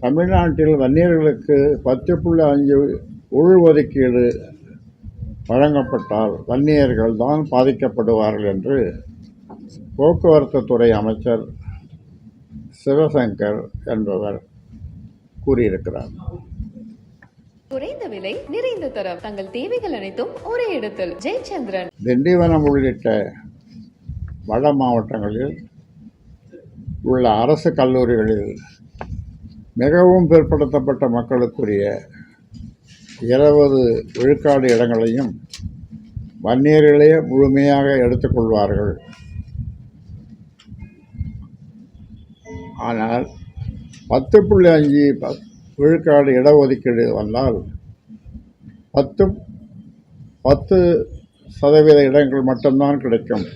தமிழ்நாட்டில் வன்னியர்களுக்கு பத்து புள்ளி அஞ்சு உள்ஒதுக்கீடு வழங்கப்பட்டால் வன்னியர்கள் தான் பாதிக்கப்படுவார்கள் என்று போக்குவரத்து துறை அமைச்சர் சிவசங்கர் என்பவர் கூறியிருக்கிறார். குறைந்த விலை நிறைந்த தரம். தங்கள் தேவைகள் அனைத்தும் ஒரே இடத்தில். ஜெயச்சந்திரன். திண்டிவனம் உள்ளிட்ட வட மாவட்டங்களில் உள்ள அரசு கல்லூரிகளில் மிகவும் பிற்படுத்தப்பட்ட மக்களுக்குரிய இருபது விழுக்காடு இடங்களையும் வன்னியர்களே முழுமையாக எடுத்துக்கொள்வார்கள் ஆனால் பத்து புள்ளி அஞ்சு விழுக்காடு இடஒதுக்கீடு வந்தால் பத்து பத்து சதவீத இடங்கள் மட்டும்தான் கிடைக்கும்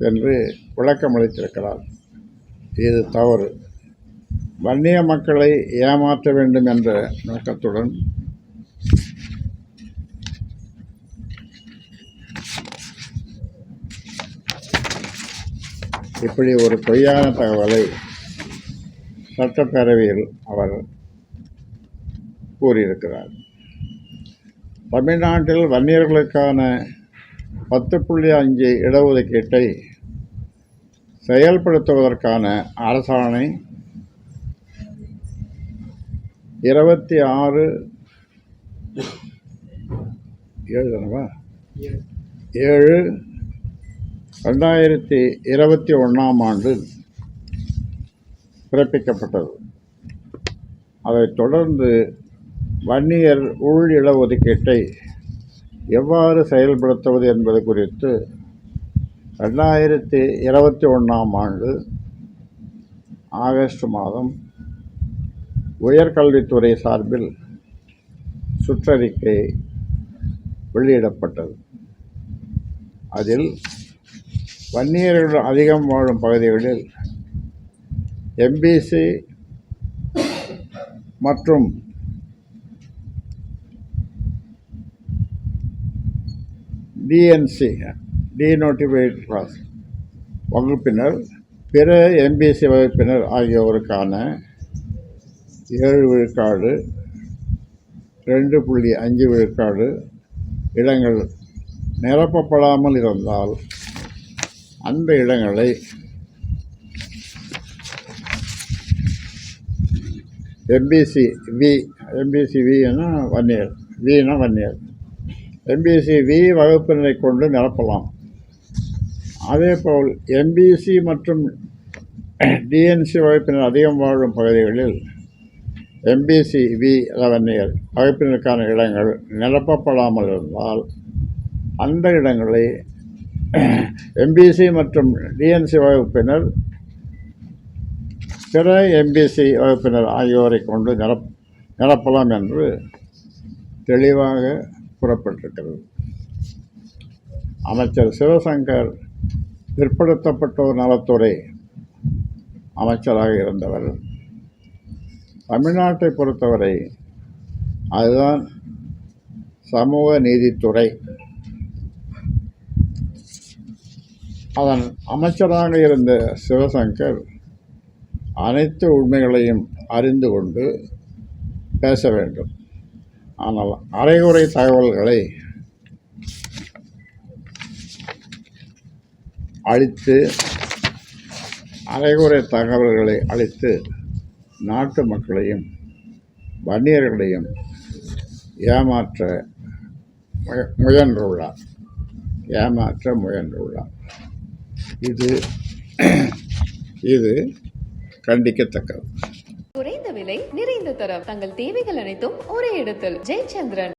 என்று விளக்கம் அளித்திருக்கிறார் இது தவறு. வன்னிய மக்களை ஏமாற்ற வேண்டும் என்ற நோக்கத்துடன் இப்படி ஒரு பொய்யான தகவலை சட்டப்பேரவையில் அவர் கூறியிருக்கிறார். தமிழ்நாட்டில் வன்னியர்களுக்கான பத்து புள்ளி அஞ்சு இடஒதுக்கீட்டை செயல்படுத்துவதற்கான அரசாணை இருபத்தி ஆறு. ஏழு தானவா? ஏழு. ரெண்டாயிரத்தி இருபத்தி ஒன்றாம் ஆண்டு பிறப்பிக்கப்பட்டது. அதைத் தொடர்ந்து வன்னியர் உள் இடஒதுக்கீட்டை எவ்வாறு செயல்படுத்துவது என்பது குறித்து ரெண்டாயிரத்தி இருபத்தி ஒன்றாம் ஆண்டு ஆகஸ்ட் மாதம் உயர்கல்வித்துறை சார்பில் சுற்றறிக்கை வெளியிடப்பட்டது. அதில் வன்னியர்கள் அதிகம் வாழும் பகுதிகளில் எம்பிசி மற்றும் டிஎன்சி டிநோட்டிஃபைட் கிளாஸ் வகுப்பினர் பிற எம்பிசி வகுப்பினர் ஆகியோருக்கான ஏழு விழுக்காடு ரெண்டு புள்ளி அஞ்சு விழுக்காடு இடங்கள் நிரப்பப்படாமல் இருந்தால் அந்த இடங்களை எம்பிசி வி எம்பிசி வின்னா வன்னியர் வினா வன்னியர். எம்பிசி வி வகுப்பினரை கொண்டு நிரப்பலாம். அதேபோல் எம்பிசி மற்றும் டிஎன்சி வகுப்பினர் அதிகம் வாழும் பகுதிகளில் எம்பிசி வி லெவனியர் வகுப்பினருக்கான இடங்கள் நிரப்பப்படாமல் இருந்தால் அந்த இடங்களை எம்பிசி மற்றும் டிஎன்சி வகுப்பினர் பிற எம்பிசி வகுப்பினர் ஆகியோரை கொண்டு நிரப் நிரப்பலாம் என்று தெளிவாக கூறப்பட்டிருக்கிறது. அமைச்சர் சிவசங்கர் பிற்படுத்தப்பட்டோர் நலத்துறை அமைச்சராக இருந்தவர். தமிழ்நாட்டை பொறுத்தவரை அதுதான் சமூக நீதித்துறை. அதன் அமைச்சராக இருந்த சிவசங்கர் அனைத்து உண்மைகளையும் அறிந்து கொண்டு பேச வேண்டும். ஆனால் அரைகுறை தகவல்களை அளித்து அரைகுறை தகவல்களை அளித்து நாட்டு மக்களையும் வன்னியர்களையும் ஏமாற்ற முய- முயன்றுள்ளார். ஏமாற்ற முயன்றுள்ளார். இது இது கண்டிக்கத்தக்கது. குறைந்த விலை நிறைந்த தரம். தங்கள் தேவைகள் அனைத்தும் ஒரே இடத்தில். ஜெயச்சந்திரன்.